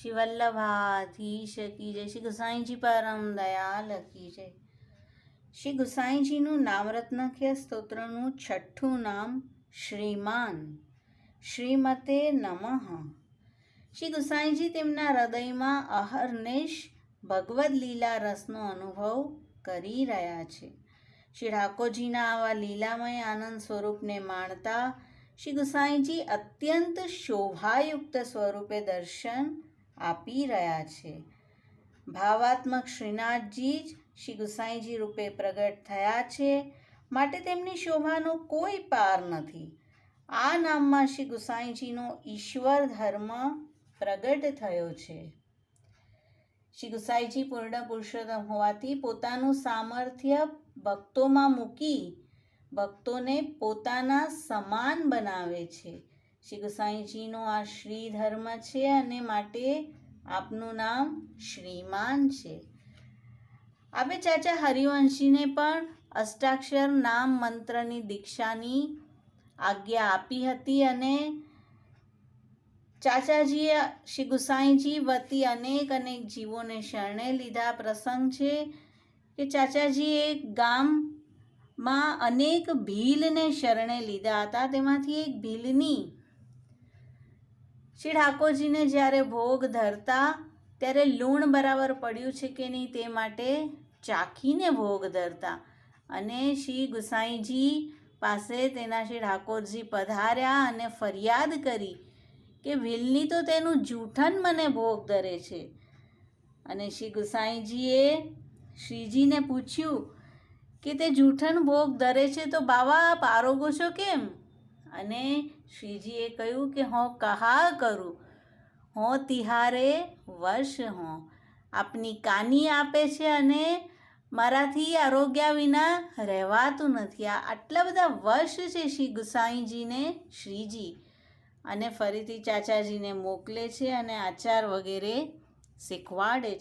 શ્રી વલ્લભાધીશ કી જય. શ્રી ગુસાઈજી પરમ દયાલ કી જય. શ્રી ગુસાઈજીનું નામરત્નખ્ય સ્તોત્રનું? છઠ્ઠું નામ શ્રીમાન. શ્રીમતે નમઃ. શ્રી ગુસાઈજી તેમના હૃદયમાં અહર્નિશ ભગવદ લીલા રસનો અનુભવ કરી રહ્યા છે. શ્રી ઠાકોરજીના આવા લીલામય આનંદ સ્વરૂપને માણતા શ્રી ગુસાઈજી અત્યંત શોભાયુક્ત સ્વરૂપે દર્શન આપી રહ્યા છે. ભાવાત્મક શ્રીનાથજી જ શ્રી ગુસાઈજી રૂપે પ્રગટ થયા છે માટે તેમની શોભાનો કોઈ પાર નથી. આ નામમાં શ્રી ગુસાઈજીનો ઈશ્વર ધર્મ પ્રગટ થયો છે. શ્રી ગુસાઈજી પૂર્ણ પુરુષોત્તમ હોવાથી પોતાનું સામર્થ્ય ભક્તોમાં મૂકી ભક્તોને પોતાના સમાન બનાવે છે. શ્રી ગુસાઈજીનો આ શ્રી ધર્મ છે અને માટે આપનું નામ શ્રીમાન છે. આપે ચાચા હરિવંશીને પણ અષ્ટાક્ષર નામ મંત્રની દીક્ષાની આજ્ઞા આપી હતી અને ચાચાજીએ શ્રી ગુસાઈજી વતી અનેક અનેક જીવોને શરણે લીધા. પ્રસંગ છે કે ચાચાજીએ એક ગામમાં અનેક ભીલને શરણે લીધા હતા. તેમાંથી એક ભીલની શ્રી ઠાકોરજીને જ્યારે ભોગ ધરતા, ત્યારે લૂણ બરાબર પડ્યું છે કે નહીં તે માટે ચાખીને ભોગ ધરતા. અને શ્રી ગુસાઈજી પાસે તેના શ્રી ઠાકોરજી પધાર્યા અને ફરિયાદ કરી કે ભીલની તો તેનું જૂઠન મને ભોગ ધરે છે. અને શ્રી ગુસાઈજીએ શ્રીજીને પૂછ્યું કે તે જૂઠન ભોગ ધરે છે તો બાવા આપ આરોગો છો કેમ? અને શ્રીજીએ કહ્યું કે, હું કહા કરું? હું તિહારે વર્ષ હું. આપની કાની આપે છે અને મારાથી આરોગ્ય વિના રહેવાતું નથી. આ આટલા બધા વર્ષ છે શ્રી ગુસાઈજીને શ્રીજી. અને ફરીથી ચાચાજીને મોકલે છે અને આચાર વગેરે શીખવાડે છે.